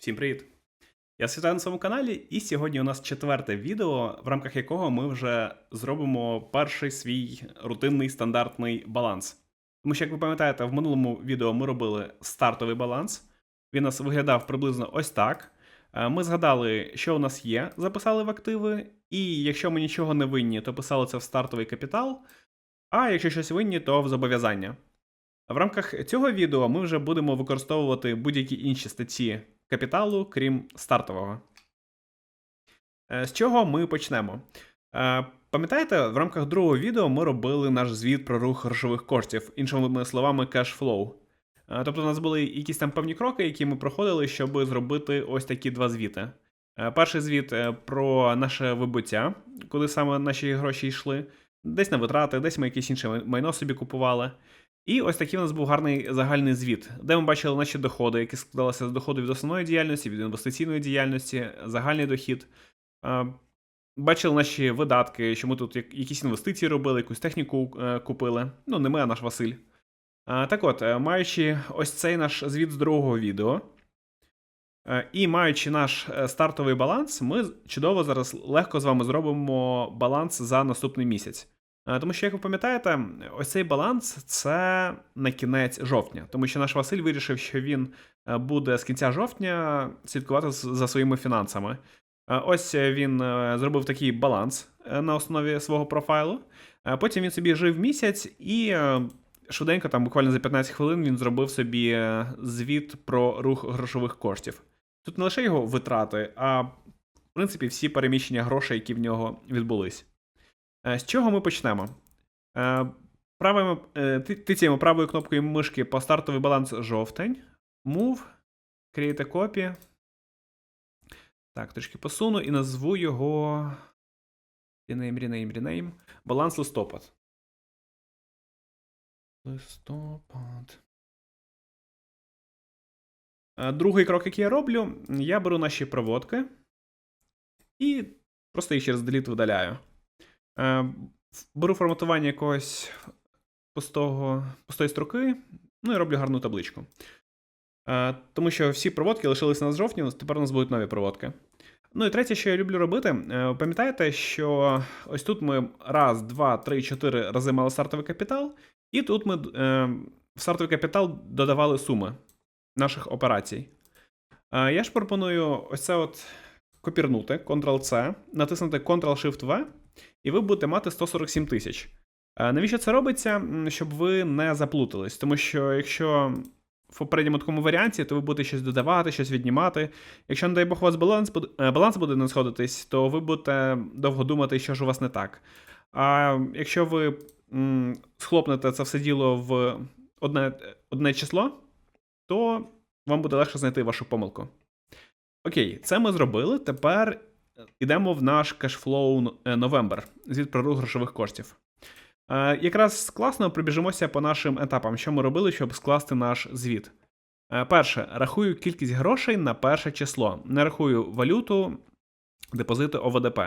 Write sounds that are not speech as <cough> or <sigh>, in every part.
Всім привіт! Я Світлана на своєму каналі, і сьогодні у нас четверте відео, в рамках якого ми вже зробимо перший свій рутинний стандартний баланс. Тому що, як ви пам'ятаєте, в минулому відео ми робили стартовий баланс. Він у нас виглядав приблизно ось так. Е, Ми згадали, що у нас є, записали в активи, і якщо ми нічого не винні, то писали це в стартовий капітал. А якщо щось винні, то в зобов'язання. В рамках цього відео ми вже будемо використовувати будь-які інші статті капіталу, крім стартового. Е, З чого ми почнемо? Е, Пам'ятаєте, в рамках другого відео ми робили наш звіт про рух грошових коштів, іншими словами, кешфлоу. Тобто, у нас були якісь там певні кроки, які ми проходили, щоб зробити ось такі два звіти. Е, Перший звіт про наше вибуття, куди саме наші гроші йшли, десь на витрати, десь ми якесь інше майно собі купували. І ось такий у нас був гарний загальний звіт, де ми бачили наші доходи, які складалися з доходу від основної діяльності, від інвестиційної діяльності, загальний дохід. Бачили наші видатки, що ми тут якісь інвестиції робили, якусь техніку е, купили. Ну, не ми, а наш Василь. Так от, е, маючи ось цей наш звіт з другого відео, е, і маючи наш стартовий баланс, ми чудово зараз легко з вами зробимо баланс за наступний місяць. Е, Тому що, як ви пам'ятаєте, ось цей баланс це на кінець жовтня, тому що наш Василь вирішив, що він е, буде з кінця жовтня слідкувати за своїми фінансами. Е, Ось він зробив такий баланс на основі свого профайлу. Потім він собі жив місяць і швиденько, там буквально за 15 хвилин, він зробив собі звіт про рух грошових коштів. Тут не лише його витрати, а в принципі всі переміщення грошей, які в нього відбулись. Е, З чого ми почнемо? Е, е, ти- тицяємо правою кнопкою мишки по стартовий баланс жовтень. Move, Create a copy. Так, трішки посуну і назву його. Rename, rename, rename. Баланс листопад. Листопад. Е, Другий крок, який я роблю, я беру наші проводки і просто їх через delete видаляю. Е, Беру форматування якогось пустого, пустої строки, ну і роблю гарну табличку. Е, Тому що всі проводки лишилися на жовтні, тепер у нас будуть нові проводки. Ну і третє, що я люблю робити, е, пам'ятаєте, що ось тут ми раз, два, три, чотири рази мали стартовий капітал, і тут ми в стартовий капітал додавали суми наших операцій. Я ж пропоную ось це от копірнути, Ctrl-C, натиснути Ctrl-Shift-V, і ви будете мати 147 тисяч. Е, Навіщо це робиться? Щоб ви не заплутались. Тому що якщо в попередньому такому варіанті, то ви будете щось додавати, щось віднімати. Якщо, не дай Бог, у вас баланс, буде- баланс буде не сходитись, то ви будете довго думати, що ж у вас не так. А якщо ви м, схлопнете це все діло в одне, одне число, то вам буде легше знайти вашу помилку. Окей, це ми зробили. Тепер йдемо в наш кешфлоу е, November, звіт про рух грошових коштів. Е, Якраз класно прибіжимося по нашим етапам, що ми робили, щоб скласти наш звіт. Е, Перше, рахую кількість грошей на перше число. Не рахую валюту, депозити ОВДП.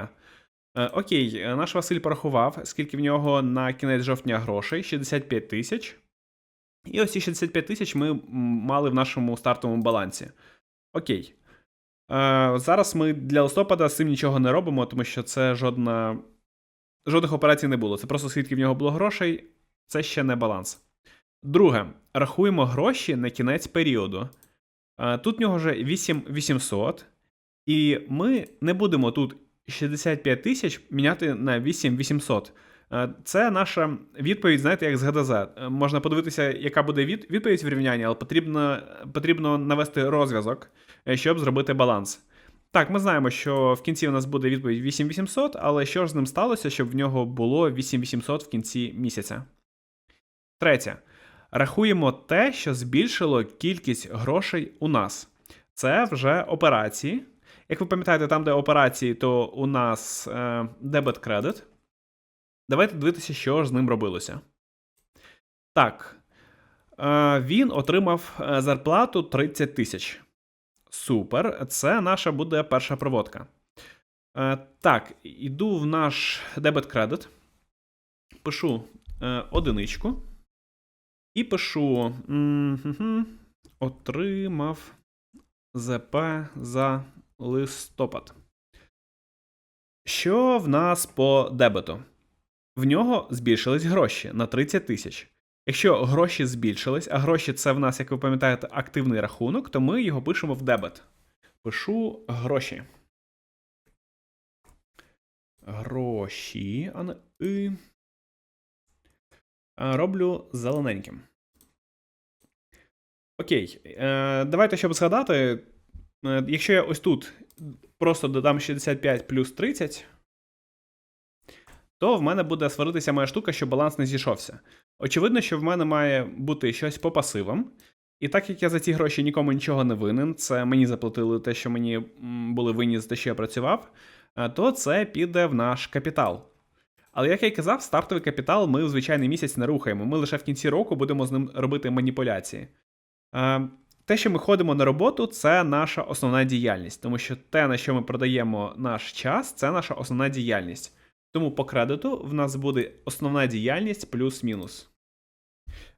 Окей, наш Василь порахував, скільки в нього на кінець жовтня грошей 65 тисяч. І ось ці 65 тисяч ми мали в нашому стартовому балансі. Окей. Е, зараз ми для листопада з цим нічого не робимо, тому що це жодна. Жодних операцій не було. Це просто скільки в нього було грошей, це ще не баланс. Друге, рахуємо гроші на кінець періоду. Е, Тут в нього вже 8800, і ми не будемо тут 65 тисяч міняти на 8800. Е, Це наша відповідь, знаєте, як з ГДЗ. Е, Можна подивитися, яка буде від- відповідь в рівнянні, але потрібно, потрібно навести розв'язок, е, щоб зробити баланс. Так, ми знаємо, що в кінці у нас буде відповідь 8800, але що ж з ним сталося, щоб в нього було 8800 в кінці місяця? Третє. Рахуємо те, що збільшило кількість грошей у нас. Це вже операції. Як ви пам'ятаєте, там, де операції, то у нас дебет-кредит. Давайте дивитися, що ж з ним робилося. Так. Е, він отримав е, зарплату 30 тисяч. Супер. Це наша буде перша проводка. Е, так, іду в наш дебет-кредит. Пишу е, одиничку. І пишу. Отримав ЗП за листопад. Що в нас по дебету? В нього збільшились гроші на 30 тисяч. Якщо гроші збільшились, а гроші це в нас, як ви пам'ятаєте, активний рахунок, то ми його пишемо в дебет. Пишу гроші. Гроші, а не. А, Роблю зелененьким. Окей. Е, давайте, щоб згадати. е, Якщо я ось тут просто додам 65 плюс 30, то в мене буде сваритися моя штука, що баланс не зійшовся. Очевидно, що в мене має бути щось по пасивам. І так як я за ці гроші нікому нічого не винен, це мені заплатили те, що мені були винні за те, що я працював, е, то це піде в наш капітал. Але як я й казав, стартовий капітал ми в звичайний місяць не рухаємо. Ми лише в кінці року будемо з ним робити маніпуляції. Е, Те, що ми ходимо на роботу, це наша основна діяльність, тому що те, на що ми продаємо наш час, це наша основна діяльність. Тому по кредиту в нас буде основна діяльність плюс-мінус.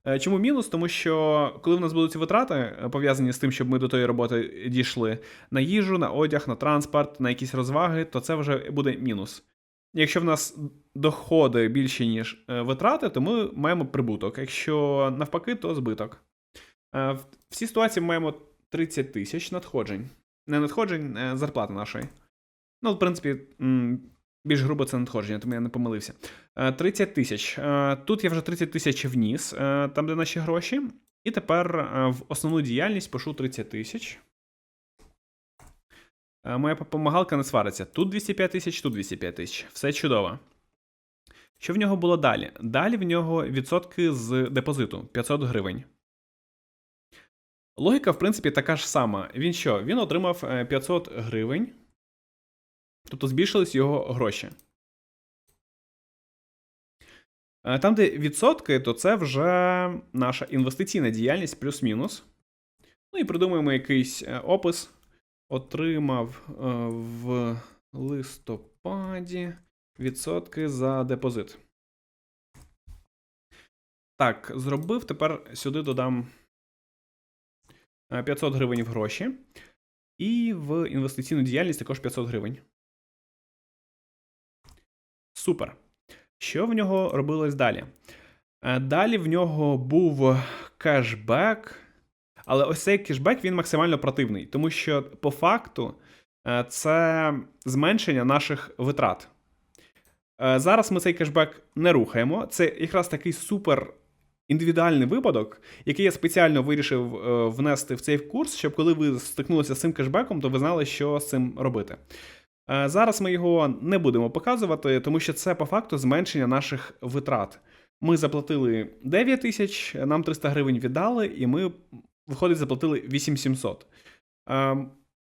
Е, Чому мінус? Тому що коли в нас будуть витрати, е, пов'язані з тим, щоб ми до тої роботи дійшли на їжу, на одяг, на транспорт, на якісь розваги, то це вже буде мінус. Якщо в нас доходи більші, ніж е, витрати, то ми маємо прибуток. Якщо навпаки, то збиток. В цій ситуації ми маємо 30 тисяч надходжень. Не надходжень, зарплати нашої. Ну, в принципі, більш грубо це надходження, тому я не помилився. Е, 30 тисяч. Е, Тут я вже 30 тисяч вніс, е, там, де наші гроші. І тепер е, в основну діяльність пишу 30 тисяч. Е, Моя помагалка не свариться. Тут 205 тисяч, тут 205 тисяч. Все чудово. Що в нього було далі? Далі в нього відсотки з депозиту 500 гривень. Логіка, в принципі, така ж сама. Він що? Він отримав е, 500 гривень. Тобто збільшились його гроші. Е, Там, де відсотки, то це вже наша інвестиційна діяльність плюс-мінус. Ну і придумаємо якийсь е, опис. Отримав е, в листопаді відсотки за депозит. Так, зробив. Тепер сюди додам е, 500 гривень в гроші. І в інвестиційну діяльність також 500 гривень. Супер. Що в нього робилось далі? Е, Далі в нього був кешбек. Але ось цей кешбек він максимально противний, тому що по факту е, це зменшення наших витрат. Е, Зараз ми цей кешбек не рухаємо. Це якраз такий супер індивідуальний випадок, який я спеціально вирішив внести в цей курс, щоб коли ви стикнулися з цим кешбеком, то ви знали, що з цим робити. Е, Зараз ми його не будемо показувати, тому що це по факту зменшення наших витрат. Ми заплатили 9 тисяч, нам 300 гривень віддали, і ми, виходить, заплатили 8700. Е,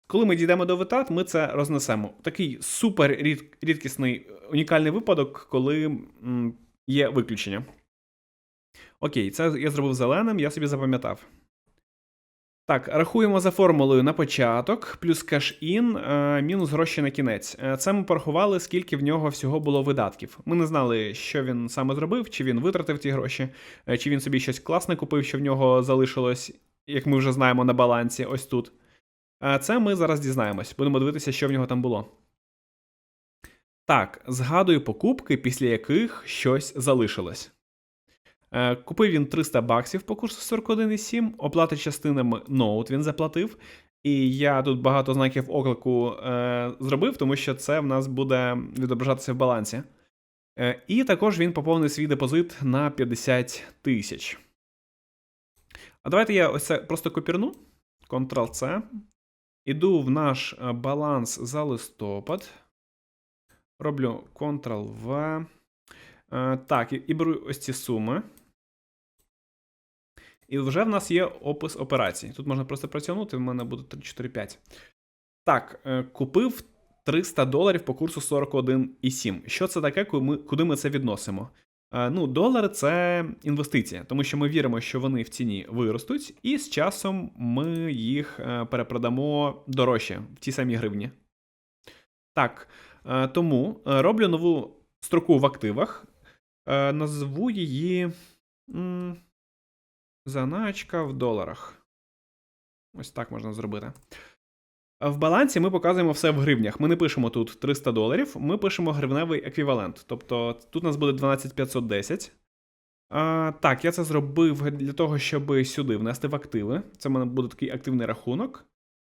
Коли ми дійдемо до витрат, ми це рознесемо. Такий супер рідкісний унікальний випадок, коли є виключення. Окей, це я зробив зеленим, я собі запам'ятав. Так, рахуємо за формулою на початок, плюс кеш-ін, е, мінус гроші на кінець. Е, Це ми порахували, скільки в нього всього було видатків. Ми не знали, що він саме зробив, чи він витратив ті гроші, е, чи він собі щось класне купив, що в нього залишилось, як ми вже знаємо, на балансі, ось тут. Це ми зараз дізнаємось. Будемо дивитися, що в нього там було. Так, згадую покупки, після яких щось залишилось. Е, Купив він 300 баксів по курсу 41,7, оплати частинами ноут він заплатив. І я тут багато знаків оклику е, зробив, тому що це в нас буде відображатися в балансі. Е, і також він поповнив свій депозит на 50 тисяч. А давайте я ось це просто копірну. Ctrl-C. Іду в наш е, баланс за листопад. Роблю Ctrl-V. Е, Так, і, і беру ось ці суми. І вже в нас є опис операцій. Тут можна просто працювати, в мене буде 3, 4, 5. Так, е, купив 300 доларів по курсу 41,7. Що це таке, куди ми, це відносимо? Е, Ну, долар це інвестиція, тому що ми віримо, що вони в ціні виростуть, і з часом ми їх е, перепродамо дорожче в ті самі гривні. Так, тому роблю нову строку в активах. Назву її заначка в доларах. Ось так можна зробити. В балансі ми показуємо все в гривнях. Ми не пишемо тут 300 доларів, ми пишемо гривневий еквівалент. Тобто тут у нас буде 12510. А, Так, я це зробив для того, щоб сюди внести в активи. Це в мене буде такий активний рахунок.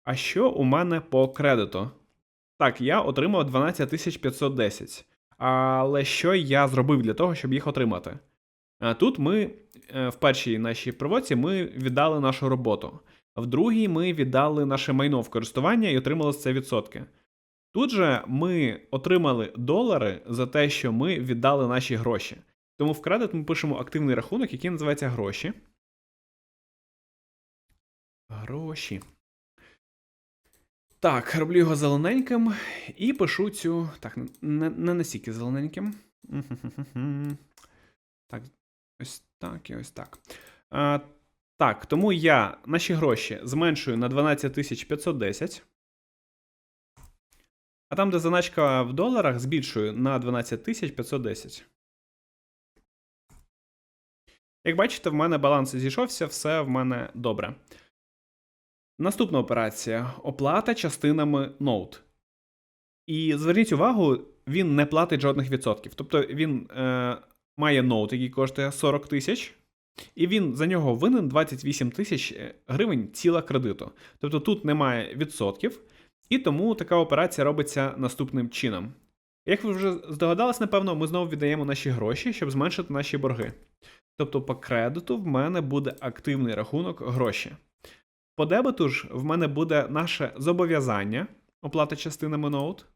А що у мене по кредиту? Так, я отримав 12510. Але що я зробив для того, щоб їх отримати? А Тут ми е, в першій нашій проводці ми віддали нашу роботу. В другій ми віддали наше майно в користування і отримали це відсотки. Тут же ми отримали долари за те, що ми віддали наші гроші. Тому в кредит ми пишемо активний рахунок, який називається гроші. Гроші. Так, роблю його зелененьким і пишу цю. Так, не не настільки зелененьким. Так, ось так і ось так. А, Так, тому я наші гроші зменшую на 12510. А там, де заначка в доларах, збільшую на 12510. Як бачите, в мене баланс зійшовся, все в мене добре. Наступна операція оплата частинами ноут. І зверніть увагу, він не платить жодних відсотків. Тобто він е, має ноут, який коштує 40 тисяч, і він за нього винен 28 тисяч е, гривень ціла кредиту. Тобто тут немає відсотків, і тому така операція робиться наступним чином. Як ви вже здогадались, напевно, ми знову віддаємо наші гроші, щоб зменшити наші борги. Тобто, по кредиту в мене буде активний рахунок гроші. По дебету ж в мене буде наше зобов'язання оплата частинами ноут.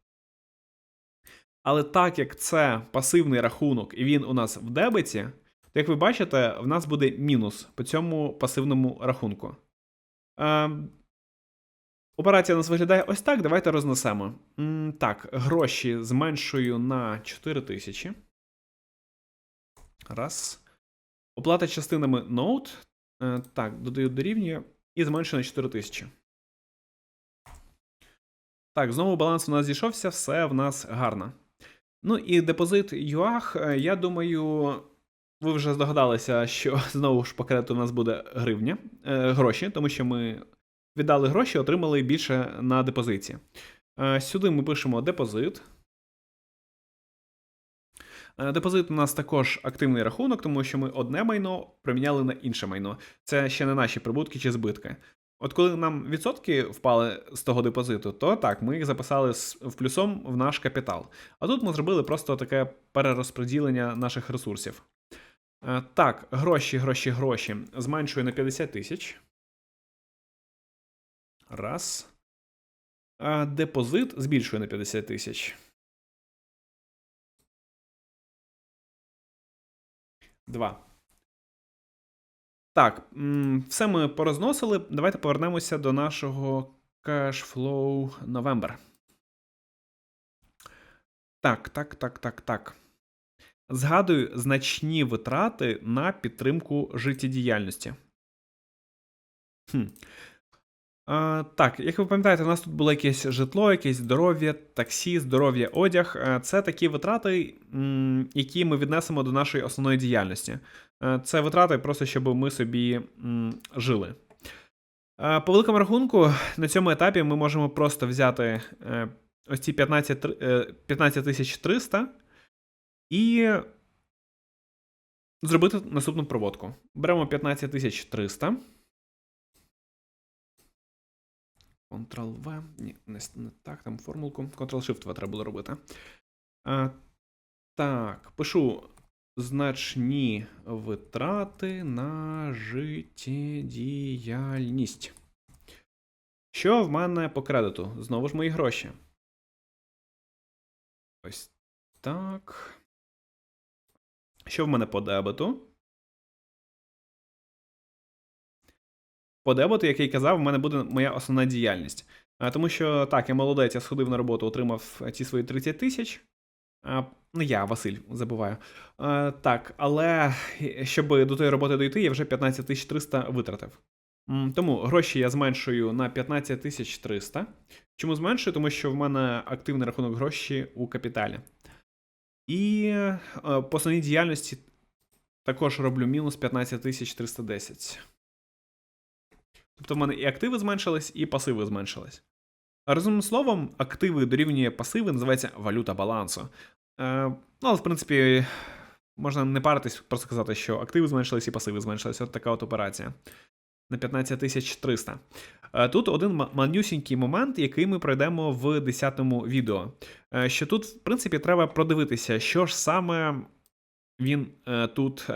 Але так як це пасивний рахунок і він у нас в дебеті, то як ви бачите, в нас буде мінус по цьому пасивному рахунку. Е, Операція у нас виглядає ось так. Давайте рознесемо. М, Так, гроші зменшую на 4000. Раз. Оплата частинами ноут. Е, Так, додаю дорівнює і зменшую на 4000. Так, знову баланс у нас зійшовся, все в нас гарно. Ну і депозит ЮАХ, е, я думаю, ви вже здогадалися, що <laughs> знову ж кредиту у нас буде гривня, е, гроші, тому що ми віддали гроші, отримали більше на депозиті. Е, сюди ми пишемо депозит. Е, депозит у нас також активний рахунок, тому що ми одне майно приміняли на інше майно. Це ще не наші прибутки чи збитки. От коли нам відсотки впали з того депозиту, то так, ми їх записали в плюсом в наш капітал. А тут ми зробили просто таке перерозподілення наших ресурсів. Е, так, гроші, гроші, гроші. Зменшую на 50 тисяч. Раз. А депозит збільшую на 50 тисяч. Два. Так, все ми порозносили. Давайте повернемося до нашого cashflow November. Так, так, так, так, так. Згадую значні витрати на підтримку життєдіяльності. Хм. Так, як ви пам'ятаєте, у нас тут було якесь житло, якесь здоров'я, таксі, здоров'я, одяг. Е, це такі витрати, які ми віднесемо до нашої основної діяльності. Е, це витрати просто, щоб ми собі жили. Е, по великому рахунку, на цьому етапі ми можемо просто взяти ось ці 15 15 300 і зробити наступну проводку. Беремо 15 Ctrl-V. Ні, не, не так, там формулку. Ctrl-Shift треба було робити. А, Так, пишу значні витрати на життєдіяльність. Що в мене по кредиту? Знову ж мої гроші. Ось так. Що в мене по дебету? По дебету, як казав, в мене буде моя основна діяльність. Тому що так, я молодець, я сходив на роботу, отримав ці свої 30 тисяч. Ну, я, Василь, забуваю. Так, але щоб до тої роботи дойти, я вже 15 300 витратив. Тому гроші я зменшую на 15 300. Чому зменшую? Тому що в мене активний рахунок гроші у капіталі. І по основній діяльності також роблю мінус 15 310. Тобто в мене і активи зменшились, і пасиви зменшились. Розумним словом, активи дорівнює пасиви, називається валюта балансу. Е, ну, але, в принципі, можна не паритись, просто сказати, що активи зменшились і пасиви зменшились. От така от операція. На 15300. Е, Тут один ма- манюсінький момент, який ми пройдемо в 10-му відео. Е, Що тут, в принципі, треба продивитися, що ж саме він е, тут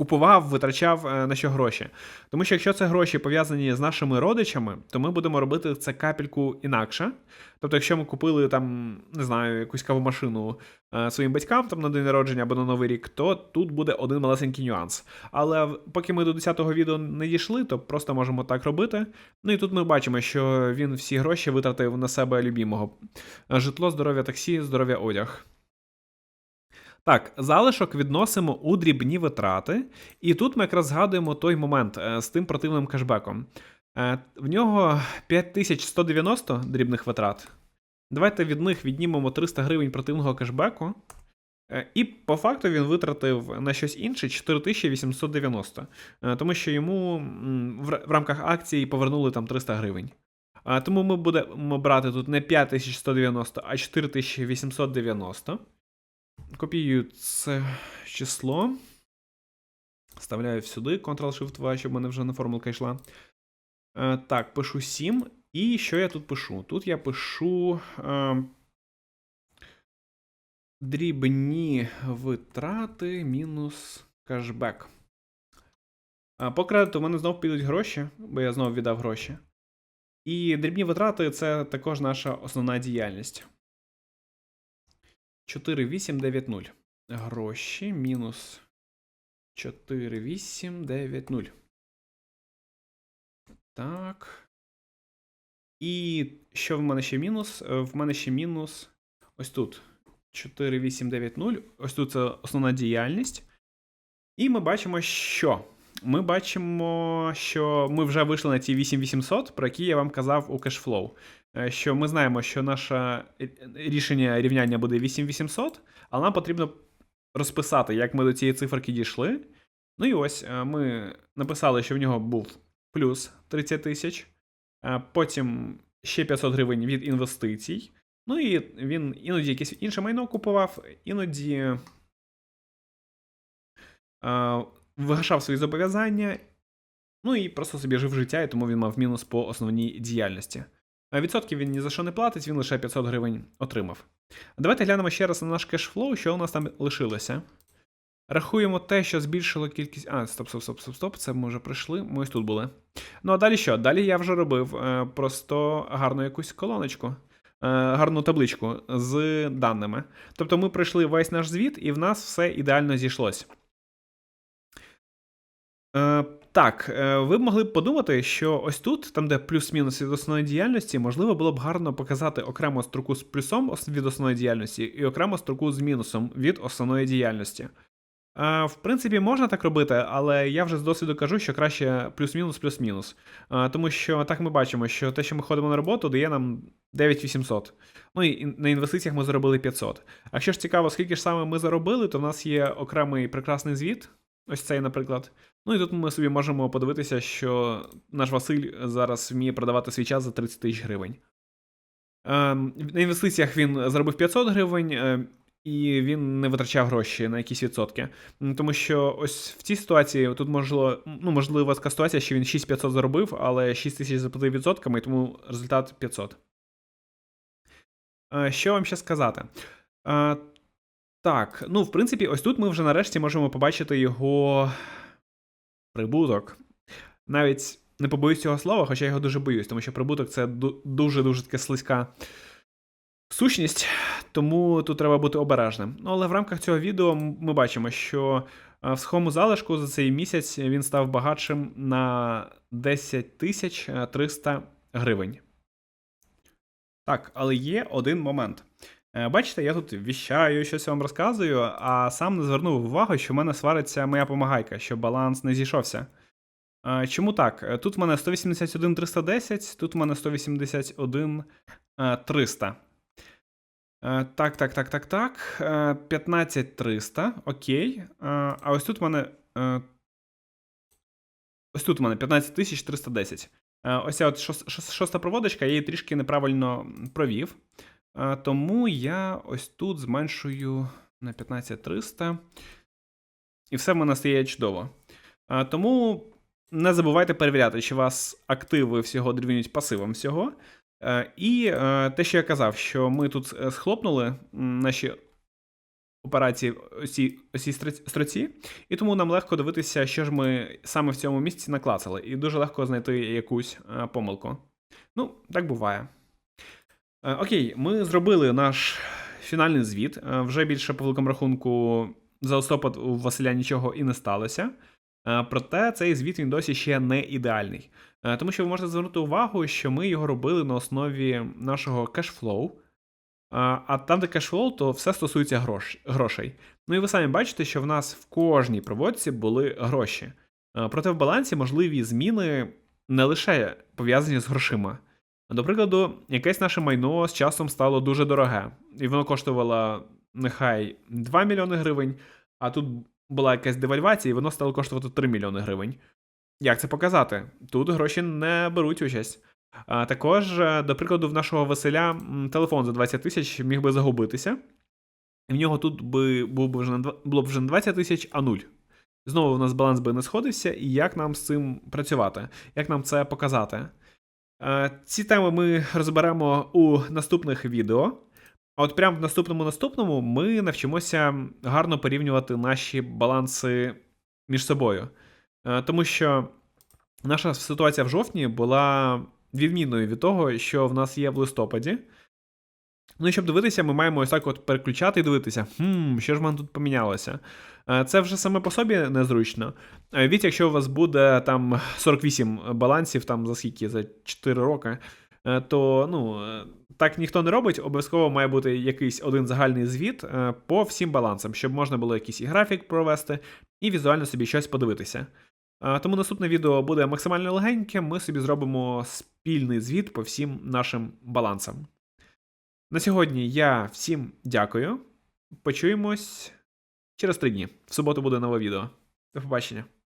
купував, витрачав е, на що гроші. Тому що якщо це гроші пов'язані з нашими родичами, то ми будемо робити це капельку інакше. Тобто, якщо ми купили там, не знаю, якусь кавомашину е, своїм батькам там на день народження або на Новий рік, то тут буде один малесенький нюанс. Але поки ми до 10-го відео не дійшли, то просто можемо так робити. Ну і тут ми бачимо, що він всі гроші витратив на себе любімого. Житло, здоров'я таксі, здоров'я одяг. Так, залишок відносимо у дрібні витрати, і тут ми якраз згадуємо той момент е, з тим противним кешбеком. Е, В нього 5190 дрібних витрат. Давайте від них віднімемо 300 гривень противного кешбеку. Е, І по факту він витратив на щось інше 4890, Е, тому що йому в рамках акції повернули там 300 гривень. Тому ми будемо брати тут не 5190, а 4890. Копіюю це число. Вставляю сюди, Ctrl-Shift-2, щоб в мене вже не формулка йшла. Е, так, пишу 7. І що я тут пишу? Тут я пишу е, дрібні витрати мінус кешбек. А по кредиту в мене знов підуть гроші, бо я знову віддав гроші. І дрібні витрати це також наша основна діяльність. 4890. Гроші мінус 4890. Так. І що в мене ще мінус? Е, В мене ще мінус ось тут. 4890. Ось тут це основна діяльність. І ми бачимо, що. Ми бачимо, що ми вже вийшли на ті 8800, про які я вам казав у кешфлоу. Е, Що ми знаємо, що наше е, рішення рівняння буде 8800, але нам потрібно розписати, як ми до цієї циферки дійшли. Ну і ось е, ми написали, що в нього був плюс 30 тисяч, потім ще 500 гривень від інвестицій. Ну і він іноді якесь інше майно купував, іноді вигашав свої зобов'язання, ну і просто собі жив життя, і тому він мав мінус по основній діяльності. Відсотків він ні за що не платить, він лише 500 гривень отримав. Давайте глянемо ще раз на наш кешфлоу, що у нас там лишилося. Рахуємо те, що збільшило кількість. А, стоп, стоп, стоп, стоп, стоп. Це ми вже пройшли. Ми ось тут були. Ну а далі що? Далі я вже робив е, просто гарну якусь колоночку, е, гарну табличку з даними. Тобто ми пройшли весь наш звіт, і в нас все ідеально зійшлось. Так, е, ви б могли б подумати, що ось тут, там, де плюс-мінус від основної діяльності, можливо, було б гарно показати окрему строку з плюсом від основної діяльності і окрему строку з мінусом від основної діяльності. Е, в принципі, можна так робити, але я вже з досвіду кажу, що краще плюс-мінус, плюс-мінус. Е, тому що так ми бачимо, що те, що ми ходимо на роботу, дає нам 9800. Ну і на інвестиціях ми заробили 500. А якщо ж цікаво, скільки ж саме ми заробили, то в нас є окремий прекрасний звіт. Ось цей, наприклад. Ну і тут ми собі можемо подивитися, що наш Василь зараз вміє продавати свій час за 30 тисяч гривень. Ем, на інвестиціях він заробив 500 гривень, е, і він не витрачав гроші на якісь відсотки. Тому що ось в цій ситуації тут можливо, ну, можливо така ситуація, що він 6500 заробив, але 6 тисяч заплатив відсотками, і тому результат 500. Е, Що вам ще сказати? Е, Так, ну, в принципі, ось тут ми вже нарешті можемо побачити його прибуток. Навіть не побоюсь цього слова, хоча я його дуже боюсь, тому що прибуток це дуже-дуже така слизька сущність, тому тут треба бути обережним. Ну, але в рамках цього відео ми бачимо, що е, в сухому залишку за цей місяць він став багатшим на 10 тисяч е, 300 гривень. Так, але є один момент. Е, Бачите, я тут віщаю, щось вам розказую, а сам не звернув увагу, що в мене свариться моя помагайка, що баланс не зійшовся. Е, Чому так? Е, Тут в мене 181 310, тут в мене 181 е, 300. Е, Так, так, так, так, так. Е, 15 300, окей. А ось тут в мене. Ось тут в мене 15 310. Е, Ось ця от шос- шос- шоста проводочка, я її трішки неправильно провів. Тому я ось тут зменшую на 15300. І все в мене стає чудово. Тому не забувайте перевіряти, чи вас активи всього дорівнюють пасивам всього. Е, І е, те, що я казав, що ми тут е, схлопнули наші операції осі строці, і тому нам легко дивитися, що ж ми саме в цьому місці наклацали, і дуже легко знайти якусь помилку. Ну, так буває. Е, Окей, ми зробили наш фінальний звіт. Е, Вже більше по великому рахунку за листопад у Василя нічого і не сталося. Е, Проте цей звіт він досі ще не ідеальний. Тому що ви можете звернути увагу, що ми його робили на основі нашого кешфлоу. А там, де кешфлоу, то все стосується грош, грошей. Ну і ви самі бачите, що в нас в кожній проводці були гроші. Проте в балансі можливі зміни не лише пов'язані з грошима. До прикладу, якесь наше майно з часом стало дуже дороге, і воно коштувало нехай 2 мільйони гривень, а тут була якась девальвація, і воно стало коштувати 3 мільйони гривень. Як це показати? Тут гроші не беруть участь. А також, е, до прикладу, в нашого Василя телефон за 20 тисяч міг би загубитися. І в нього тут би, було б вже не 20 тисяч, а 0. Знову у нас баланс би не сходився, і як нам з цим працювати? Як нам це показати? Е, Ці теми ми розберемо у наступних відео. А от прямо в наступному наступному ми навчимося гарно порівнювати наші баланси між собою. Е, Тому що наша ситуація в жовтні була відмінною від того, що в нас є в листопаді. Ну і щоб дивитися, ми маємо ось так от переключати і дивитися, хм, що ж в мене тут помінялося. Е, Це вже саме по собі незручно. Е, Від, якщо у вас буде там 48 балансів, там за скільки, за 4 роки, е, то ну, так ніхто не робить. Обов'язково має бути якийсь один загальний звіт по всім балансам, щоб можна було якийсь і графік провести, і візуально собі щось подивитися. Тому наступне відео буде максимально легеньке. Ми собі зробимо спільний звіт по всім нашим балансам. На сьогодні я всім дякую. Почуємось через три дні. В суботу буде нове відео. До побачення.